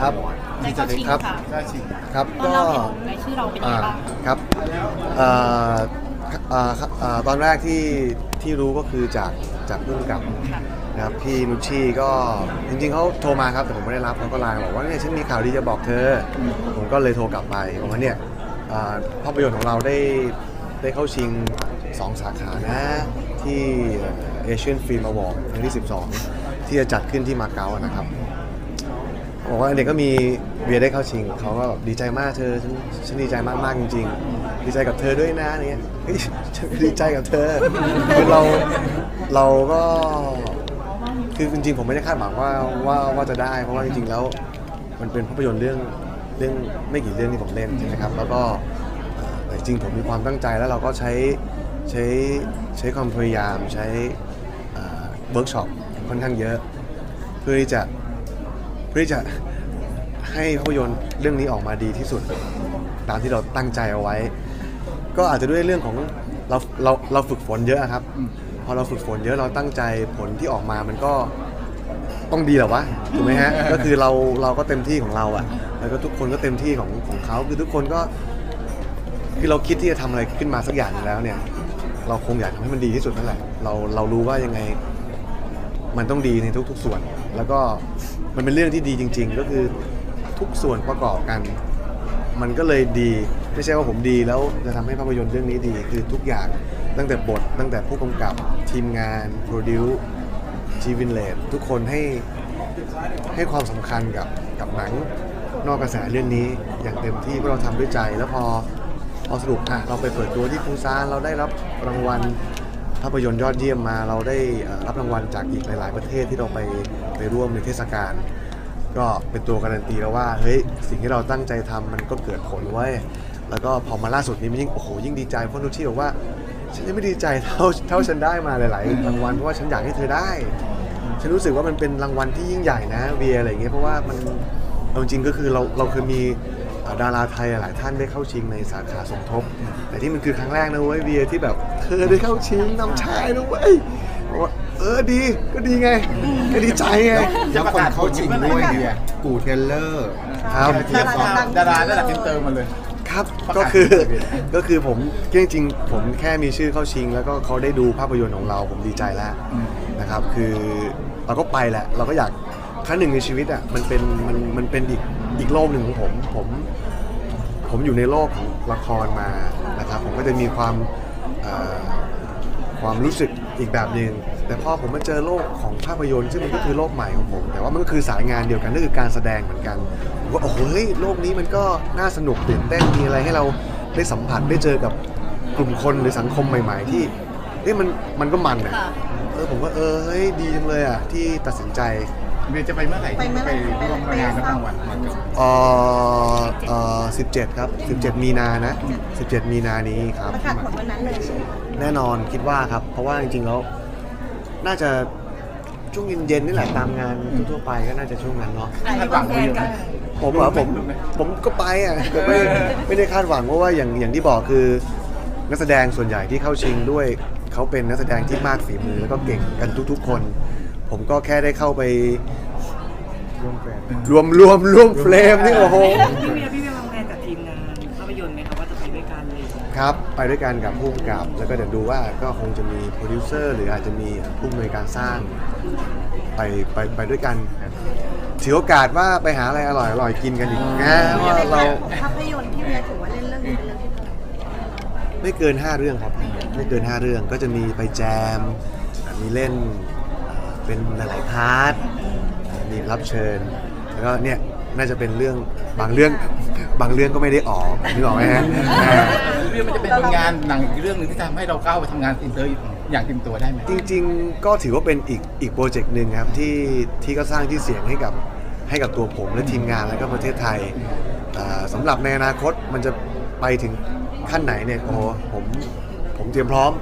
ครับได้เข้าชิงครับค่ะได้ชิงครับตอนก็เราเห็นรายชื่อเราเป็นยังไงบ้างครับเอ่อเอ่อเอ่อตอนแรกที่ที่รู้ก็คือจากจากผู้กำกับ ค่ะนะครับพี่นุชชีก็จริงๆเขาโทรมาครับแต่ผมไม่ได้รับเขาก็ไลน์บอกว่าเนี่ยฉันมีข่าวดีจะบอกเธออผมก็เลยโทรกลับไปบอกว่าเนี่ยเอ่อภาพยนตร์ของเราได้ได้เข้าชิง 2 สาขานะ ที่เอเชียนฟิล์มอวอร์ดครั้งที่ 12 ที่จะจัดขึ้นที่มาเก๊าอะนะครับ บอกว่าเด็กก็มีเบียร์ได้เข้าชิงเขาก็แบบดีใจมากเธอฉันฉันดีใจมากๆจริง ๆ ดีใจกับเธอด้วยนะเนี่ยเฮ้ยฉันก็ดีใจกับเธอคือเราเราก็คือจริงๆผมไม่ได้คาดหวังว่าว่าว่าจะได้ เพราะว่าจริงๆแล้ว มันเป็นภาพยนตร์เรื่องเรื่องไม่กี่เรื่องที่ผมเล่นใช่ไหมครับ แล้วก็จริงๆผมมีความตั้งใจแล้วเราก็ใช้ใช้ใช้ความพยายามใช้เวิร์กช็อปค่อนข้างเยอะ เพื่อที่จะ เพื่อที่จะให้ภาพยนตร์เรื่องนี้ออกมาดีที่สุด ตามที่เราตั้งใจเอาไว้ ก็อาจจะด้วยเรื่องของเราเราเราฝึกฝนเยอะครับ พอเราฝึกฝนเยอะเราตั้งใจผลที่ออกมามันก็ต้องดีแหละวะถูกไหมฮะ ก็คือเราเราก็เต็มที่ของเราอะแล้วก็ทุกคนก็เต็มที่ของของเขาคือทุกคนก็ คือเราคิดที่จะทำอะไรขึ้นมาสักอย่างหนึ่งแล้วเนี่ย เราคงอยากทำให้มันดีที่สุดนั่นแหละเราเรารู้ว่ายังไง มันต้องดีในทุก ๆ ส่วน แล้วก็มันเป็นเรื่องที่ดีจริง ๆ ก็คือทุกส่วนประกอบกัน มันก็เลยดีไม่ใช่ว่าผมดีแล้วจะทำให้ภาพยนตร์เรื่องนี้ดี คือทุกอย่างตั้งแต่บท ตั้งแต่ผู้กำกับทีมงานโปรดิวทีวินเลดทุกคนให้ให้ความสำคัญกับกับหนังนอกกระแสเรื่องนี้อย่างเต็มที่เพราะเราทำด้วยใจ แล้วพอพอสรุปอะเราไปเปิดตัวที่ปูซานเราได้รับรางวัล ภาพยนตร์ยอดเยี่ยมมา เราได้รับรางวัลจากอีกหลาย ๆ ประเทศที่เราไปไปร่วมในเทศกาลก็เป็นตัวการันตีแล้วว่าเฮ้ยสิ่งที่เราตั้งใจทำมันก็เกิดผลไว้แล้วก็พอมาล่าสุดนี้มันยิ่งโอ้โหยิ่งดีใจเพราะนุชชี่บอกว่าฉันยังไม่ดีใจเท่าเท่าฉันได้มาหลาย ๆ รางวัลเพราะว่าฉันอยากให้เธอได้ ฉันรู้สึกว่ามันเป็นรางวัลที่ยิ่งใหญ่นะเวียอะไรเงี้ยเพราะว่ามันเอาจริงก็คือเราเราเคยมี ดาราไทยหลายท่านได้เข้าชิงในสาขาสมทบ แต่ที่มันคือครั้งแรกนะเว้ยเวียที่แบบเธอได้เข้าชิงนำชายนะเว้ยบอกว่าเออดีก็ดีไงก็ดีใจไง แล้วคนเข้าชิงด้วยเนี่ยกูเทเลอร์ครับ เทียบกับดาราระดับอินเตอร์มาเลย ครับประกาศก็คือเลยก็คือผมจริงๆผมแค่มีชื่อเข้าชิง แล้วก็เขาได้ดูภาพยนตร์ของเราผมดีใจแล้วอืมนะครับ คือเราก็ไปแหละ เราก็อยากครั้งหนึ่งในชีวิตอะมันเป็นมันมันเป็นอีก อีกโลกหนึ่งของผมผม ผมอยู่ในโลกของละครมานะครับ ผมก็จะมีความเอ่อความรู้สึกอีกแบบหนึ่งแต่พอผมมาเจอโลกของภาพยนตร์ซึ่งมันก็คือโลกใหม่ของผม แต่ว่ามันก็คือสายงานเดียวกันก็คือการแสดงเหมือนกันผมก็โอ้โหเฮ้ยโลกนี้มันก็น่าสนุกตื่นเต้นมีอะไรให้เราได้สัมผัสได้เจอกับกลุ่มคนหรือสังคมใหม่ ๆ ที่เฮ้ยมันมันก็มันอะค่ะเออผมก็เออเฮ้ยดีจังเลยอะที่ตัดสินใจ เบียร์จะไปเมื่อไหร่ไปเมื่อไหร่ไปร่วมงานรับรางวัลมากับเอ่อเอ่อ17 ครับ 17 มีนานะ 17 มีนานี้ครับ ประกาศผลวันนั้นเลยใช่ไหมแน่นอนคิดว่าครับ เพราะว่าจริงๆแล้วน่าจะช่วงเย็นๆนี่แหละตามงานทั่วๆไปก็น่าจะช่วงนั้นเนาะคาดหวังไว้เยอะไหม ผมเหรอผมรู้ไหมผมก็ไปอะก็ไม่ไม่ได้คาดหวังเพราะว่าอย่างอย่างที่บอกคือ นักแสดงส่วนใหญ่ที่เข้าชิงด้วยเขาเป็นนักแสดงที่มากฝีมือแล้วก็เก่งกันทุก ๆ คน ผมก็แค่ได้เข้าไปร่วมแฟนรวมรวมรวมเฟรมนี่โอ้โห พี่เวียพี่เวียวางแผนกับทีมงานภาพยนตร์ไหมครับว่าจะไปด้วยกันเลยครับ ไปด้วยกันกับผู้กำกับ แล้วก็เดี๋ยวดูว่าก็คงจะมีโปรดิวเซอร์หรืออาจจะมีผู้อำนวยการสร้าง ไปไปไปด้วยกันถือโอกาสว่าไปหาอะไรอร่อยอร่อยกินกันอีกนะว่าเราภาพยนตร์ที่เวียถือว่าเล่นเรื่องนี้เป็นเรื่องที่เท่าไหร่ไม่เกิน 5 เรื่องครับ ไม่เกิน 5 เรื่องก็จะมีไปแจม มีเล่น เอ่อเป็นหลายๆพาร์ทมีรับเชิญ แล้วก็เนี่ยน่าจะเป็นเรื่องบางเรื่องบางเรื่องก็ไม่ได้ออกนึกออกไหมฮะอ่าเบียร์มันจะเป็นผลงานหนังอีกเรื่องหนึ่งที่ทำให้เราก้าวไปทำงานอินเตอร์อย่างเต็มตัวได้ไหมจริงๆ ก็ถือว่าเป็นอีกอีกโปรเจกต์หนึ่งครับที่ที่ก็สร้างที่อเสียงให้กับให้กับตัวผมและทีมงานแล้วก็ประเทศไทยอ่าสำหรับในอนาคตมันจะไปถึงขั้นไหนเนี่ยโอ้โหผมผมเตรียมพร้อม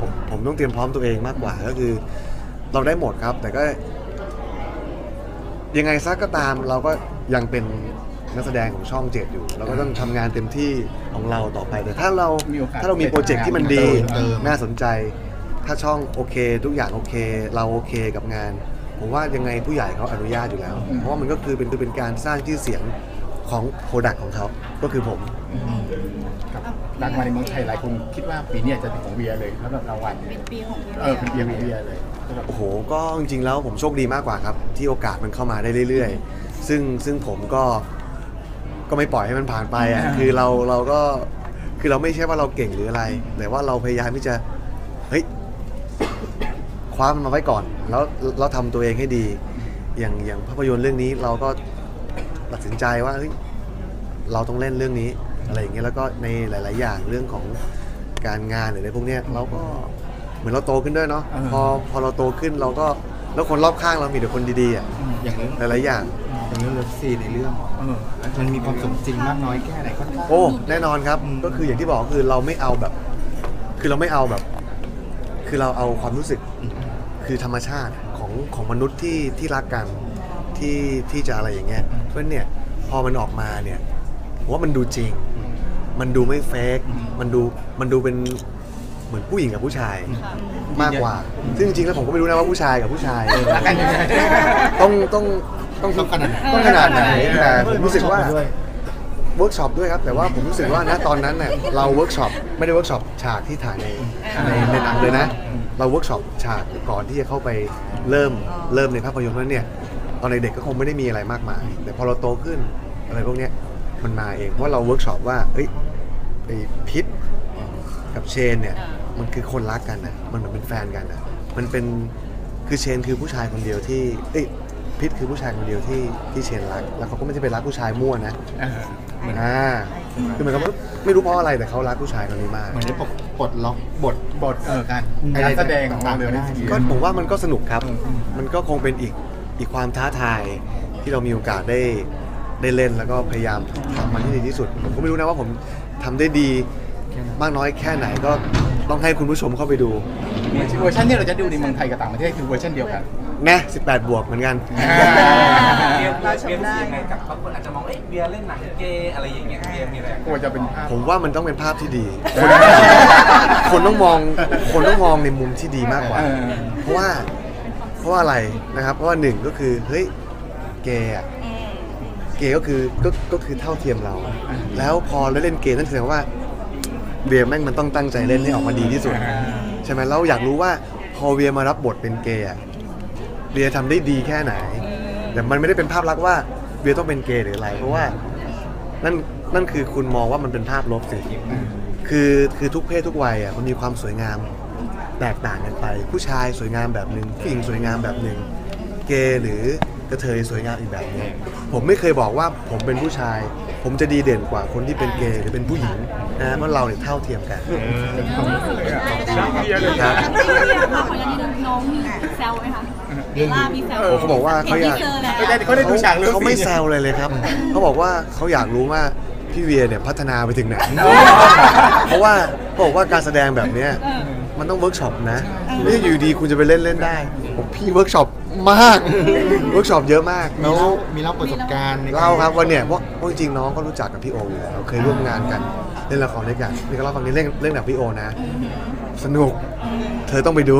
ผมผมต้องเตรียมพร้อมตัวเองมากกว่าก็คือ เราได้หมดครับ แต่ก็ ยังไงซะก็ตามเราก็ยังเป็นนักแสดงของช่องเจ็ดอยู่ เราก็ต้องทำงานเต็มที่ของเราต่อไป แต่ถ้าเรามีโอกาสถ้าเรามีโปรเจกต์ที่มันดี เติม น่าสนใจ ถ้าช่องโอเค ทุกอย่างโอเค เราโอเคกับงานผผมว่ายังไงผู้ใหญ่เขาอนุญาตอยู่แล้ว เพราะว่ามันก็คือเป็นเป็นการสร้างชื่อเสียงของโปรดักต์ของเขา ก็คือผม ครับดังมาในเมืองไทยหลายคนคิดว่าปีนี้อาจจะเป็นของเวียเลยสำหรับรางวัลเป็นปีของพี่เออเป็นเวียของเวียเลยสำหรับโอ้โห ก็จริงๆแล้วผมโชคดีมากกว่าครับ ที่โอกาสมันเข้ามาได้เรื่อยๆ ซึ่งซึ่งผมก็ก็ไม่ปล่อยให้มันผ่านไปอะคือเราเราก็คือเราไม่ใช่ว่าเราเก่งหรืออะไร แต่ว่าเราพยายามที่จะเฮ้ยคว้ามันมาไว้ก่อน แล้วเราทำตัวเองให้ดี อย่างอย่างภาพยนตร์เรื่องนี้เราก็ตัดสินใจว่าเฮ้ยเราต้องเล่นเรื่องนี้ อะไรอย่างเงี้ยแล้วก็ในหลาย ๆ อย่างเรื่องของการงานหรืออะไรพวกเนี้ยเราก็เหมือนเราโตขึ้นด้วยเนาะอ่าพอพอเราโตขึ้นเราก็แล้วคนรอบข้างเรามีแต่คนดีๆอะอย่างเรื่องหลายๆอย่าง อย่างเรื่องเลิฟซีนในเรื่องเออมันมีความสมจริงมากน้อยแค่ไหนค่อนข้างโอ้แน่นอนครับอืม ก็คืออย่างที่บอกคือเราไม่เอาแบบ คือเราไม่เอาแบบ คือเราเอาความรู้สึกคือธรรมชาติของของมนุษย์ที่ที่รักกันที่ที่จะอะไรอย่างเงี้ยเพราะฉะนั้นเนี่ยพอมันออกมาเนี่ย ผมว่ามันดูจริง มันดูไม่เฟกมันดูมันดูเป็นเหมือนผู้หญิงกับผู้ชายมากกว่า ซึ่งจริงๆแล้วผมก็ไม่รู้นะว่าผู้ชายกับผู้ชายรักกันยังไงต้องต้องต้องต้องขนาดไหนต้องขนาดไหนแต่ผมรู้สึกว่าด้วยเวิร์กช็อปด้วยครับ แต่ว่าผมรู้สึกว่าณตอนนั้นเนี่ยเราเวิร์กช็อปไม่ได้เวิร์กช็อปฉากที่ถ่ายในในในหนังเลยนะ เราเวิร์กช็อปฉากก่อนที่จะเข้าไปเริ่มเริ่มในภาพยนตร์นั้นเนี่ยตอนเด็กๆก็คงไม่ได้มีอะไรมากมาย แต่พอเราโตขึ้นอะไรพวกเนี้ย มันมาเอง เพราะว่าเราเวิร์กช็อปว่าเอ้ยไอพิษกับเชนเนี่ย มันคือคนรักกันนะมันเหมือนเป็นแฟนกันนะมันเป็นคือเชนคือผู้ชายคนเดียวที่เอ้ยพิษคือผู้ชายคนเดียวที่ที่เชนรัก แล้วเขาก็ไม่ใช่ไปรักผู้ชายมั่วนะเอออ่าคือเหมือนกับว่าไม่รู้เพราะอะไรแต่เขารักผู้ชายคนนี้มาก เหมือนได้ปลดปลดล็อกบทบทเออการอะไรการแสดงของเราเลยต่างๆนะก็ผมว่ามันก็สนุกครับอืมอืมมันก็คงเป็นอีกอีกความท้าทายที่เรามีโอกาสได้ ได้เล่นแล้วก็พยายามทำมันให้ดีที่สุด ผมก็ไม่รู้นะว่าผมทำได้ดีมากน้อยแค่ไหนก็ต้องให้คุณผู้ชมเข้าไปดูเวอร์ชันที่เราจะดูในเมืองไทยกับต่างประเทศคือเวอร์ชันเดียวกัน นะ 18 บวกเหมือนกัน เบียร์เบียร์รู้สึกยังไงกับบางคนอาจจะมองเอ้ยเบียร์เล่นหนังเกย์อะไรอย่างเงี้ยเบียร์มีอะไรกลัวจะเป็นภาพ ผมว่ามันต้องเป็นภาพที่ดี คนคนต้องมองคนต้องมองในมุมที่ดีมากกว่า เออ เพราะว่าเพราะว่าอะไรนะครับ เพราะว่าหนึ่งก็คือเฮ้ยเกย์อะ เกย์ก็คือก็ก็คือเท่าเทียมเรา แล้วพอเราเล่นเกย์นั่นแสดงว่าเวียแม่งมันต้องตั้งใจเล่นให้ออกมาดีที่สุด ใช่ไหมเราอยากรู้ว่าพอเวียมารับบทเป็นเกย์อะเวียทำได้ดีแค่ไหน แต่มันไม่ได้เป็นภาพลักษณ์ว่าเวียต้องเป็นเกย์หรืออะไรเพราะว่านั่นนั่นคือคุณมองว่ามันเป็นภาพลบสิคือคือทุกเพศทุกวัยอะมันมีความสวยงามแตกต่างกันไป ผู้ชายสวยงามแบบหนึ่งผู้หญิงสวยงามแบบหนึ่งเกย์หรือ กระเทยสวยงามอีกแบบหนึงผมไม่เคยบอกว่าผมเป็นผู้ชาย ผมจะดีเด่นกว่าคนที่เป็นเกย์หรือเป็นผู้หญิงนะเพราะเราเนี่ยเท่าเทียมกัน ครับพี่เวียค่ะขออย่างนี้น้องมีแซวไหมคะล่ามีแซวเออเขาบอกว่าเขาอยากเจอแล้วไม่ได้เขาได้ดูฉากเรื่องเขาไม่แซวเลยเลยครับ เขาบอกว่าเขาอยากรู้ว่าพี่เวียเนี่ยพัฒนาไปถึงไหน เพราะว่าเขาบอกว่าการแสดงแบบเนี้ย มันต้องเวิร์กช็อปนะไม่ใช่อยู่ดีคุณจะไปเล่นเล่นได้ผมพี่เวิร์กช็อปมากเวิร์กช็อปเยอะมากมีแล้ว เล่ามีเล่าประสบการณ์ในกเล่าครับว่าเนี่ยเพราะเพราะจริงๆน้องก็รู้จักกับพี่โออยู่แล้วเคยร่วมงานกันเล่นละครด้วยกันนี่ก็เล่าฟังนี้เล่นเล่นกับพี่โอนะ สนุก เธอต้องไปดู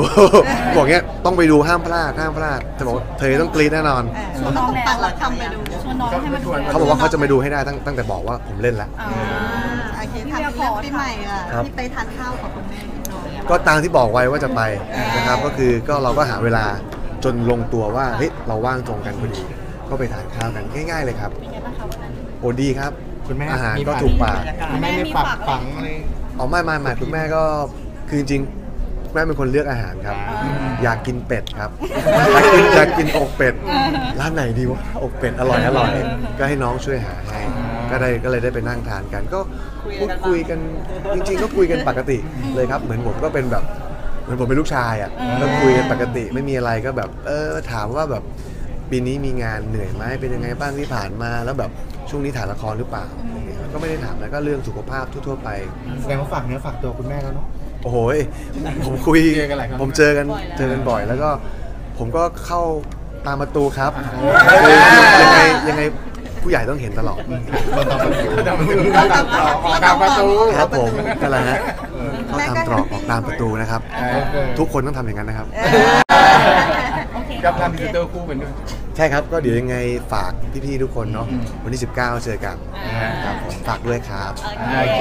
บอกเงี้ยต้องไปดูห้ามพลาดห้ามพลาดเธอบอกว่าเธอต้องกรี๊ดแน่นอน ชวนน้องแล้วเราทำไปดูชวนน้องให้มาดูเขาบอกว่าเขาจะมาดูให้ได้ตั้งตั้งแต่บอกว่าผมเล่นแล้ว อ่าโอเคทำเรื่องปีใหม่อะครับ ที่ไปทานข้าวกับคุณแม่นิดหน่อย ก็ตามที่บอกไว้ว่าจะไปนะครับ ก็คือก็เราก็หาเวลาจนลงตัวว่าเฮ้ยเราว่างตรงกันพอดี ก็ไปทานข้าวกันง่าย ๆ เลยครับเป็นไงบ้างคะวันนั้นโอ้ดีครับคุณแม่อาหารมีก็ฝากถูกปากคุณแม่มีฝากฝังอะไรอ๋อไม่ไม่ไม่คุณแม่ก็คือจริงๆแม่เป็นคนเลือกอาหารครับ อยากกินเป็ดครับอยากกินอยากกินอกเป็ด ร้านไหนดีวะอกเป็ดอร่อยอร่อย ก็ให้น้องช่วยหาให้ ก็ได้ก็เลยได้ไปนั่งทานกัน ก็ พูดคุยกันจริง ๆ ก็คุยกันปกติเลยครับ เหมือนผมก็เป็นแบบเหมือนผมเป็นลูกชายอะก็คุยกันปกติไม่มีอะไรก็แบบ เออถามว่าแบบปีนี้มีงานเหนื่อยไหมเป็นยังไงบ้างที่ผ่านมาแล้วแบบช่วงนี้ถ่ายละครหรือเปล่าก็ไม่ได้ถามแล้วก็เรื่องสุขภาพทั่วๆไป แสดงว่าฝากเนื้อฝากตัวคุณแม่แล้วเนาะโอ้โหยผมคุยเจอกันหลายครั้งผมเจอกันเจอกันบ่อยแล้วก็ ผมก็เข้าตามประตูครับคือยังไงยังไง ผู้ใหญ่ต้องเห็นตลอดบนตามประตูตามตรอกออกตามประตูครับผมนั่นแหละฮะเข้าตามตรอกออกตามประตูนะครับเออทุกคนต้องทำอย่างนั้นนะครับโอเครับงานพรีเซนเตอร์คู่กันด้วย ใช่ครับก็เดี๋ยวยังไงฝากพี่ๆทุกคนเนาะอืมวันที่ 19 เจอกันครับผมฝากด้วยครับ โอเค